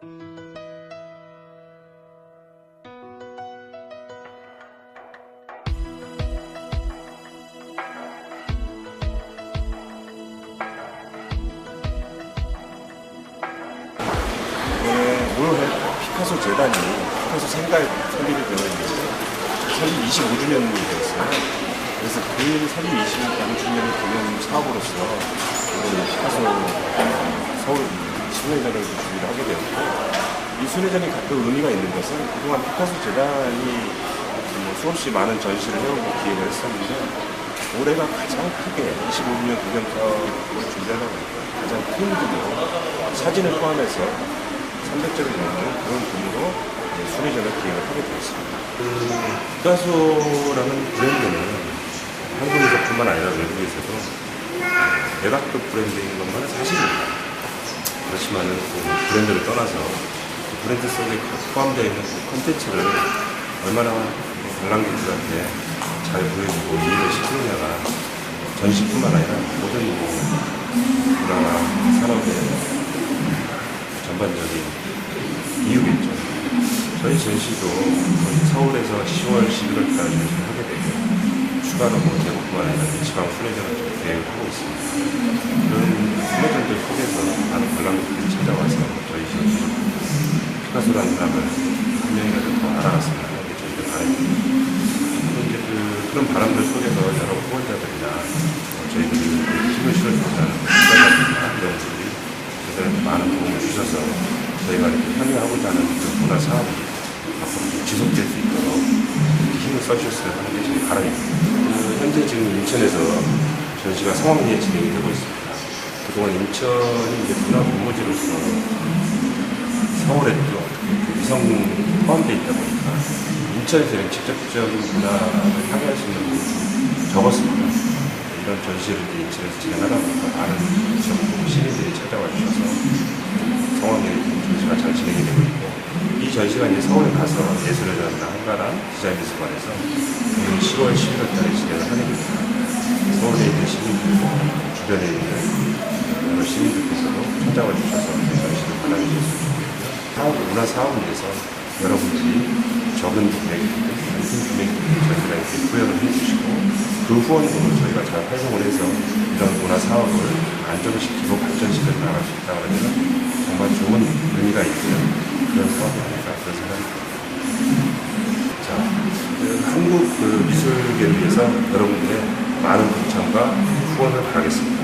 피카소 재단이 피카소 생가에 설립이 되어 있는데 설립 25주년이 되었어요. 그래서 그 설립 25주년을 기념 사업으로서 이번 피카소 서울 순회전을 준비를 하게 되었고 이 순회전이 갖고 의미가 있는 것은 그동안 피카소 재단이 뭐 수없이 많은 전시를 해오고 기획을 했었는데 올해가 가장 크게 25주년 기념사업을 준비하다 보니까 가장 큰 규모 사진을 포함해서 300점이 넘는 그런 규모로 순회전을 기획을 하게 되었습니다. 그 피카소라는 브랜드는 한국에서뿐만 아니라 외국에서도 대각급 브랜드인 것만은 사실입니다. 그렇지만은 그 브랜드를 떠나서 그 브랜드 속에 포함되어 있는 그 컨텐츠를 얼마나 관람객들한테 잘 보여주고 이해를 시키느냐가 전시뿐만 아니라 모든 뭐 문화 산업의 전반적인 이유겠죠. 저희 전시도 서울에서 10월, 11월까지 전시를 하게 되고 추가로 뭐 대구뿐만 아니라 지방 순회전을 좀 계획을 하고 있습니다. 그런 순회전들 속에서 많은 관람객들이 찾아와서 저희 전시 피카소라는 사람을 한 명이라도 더 알아갔으면 하는 게 저희들 바람입니다. 또 이제 그, 그런 바람들 속에서 여러 후원자들이나 뭐 저희들이 힘을 실어주는 국가자들이나 이런 분들이 저희들한테 많은 도움을 주셔서 저희가 이렇게 참여하고자 하는 그 문화 사업이 앞으로 좀 지속될 수 있도록 힘을 써주셨으면 하는 게 저희 바람입니다. 그 현재 지금 인천에서 전시가 상황리에 진행이 되고 있습니다. 그동안 인천이 이제 문화 본거지로서 서울에 또그 위성 포함되어 있다 보니까 인천에서 직접적인 문화를 향유할 수 있는 부분이 적었습니다. 이런 전시를 인천에서 진행하다 보니까 많은 시민들이 찾아와 주셔서 성황리에 전시가 잘 진행이 되고 있고 이 전시가 이제 서울에 가서 예술의 전당 한가람 디자인미술관에서 오는 10월 11월 달에 진행을 하게 됩니다. 서울에 있는 시민들과 주변에 있는 여러 시민들께서도 찾아와 주셔서 이 전시를 관람해 주셨습니다. 사업, 문화 사업을 위해서 여러 분들이 적은 금액이든 큰 금액이든 저희가 이렇게 후원을 해주시고 그 후원금을 저희가 잘 활용을 해서 이런 문화 사업을 안정시키고 발전시켜 나갈 수 있다 그러면 정말 좋은 의미가 있는 그런 사업이 아닐까 그런 생각이 듭니다. 자, 그 한국 그 미술계를 위해서 여러분들의 많은 동참과 후원을 바라겠습니다.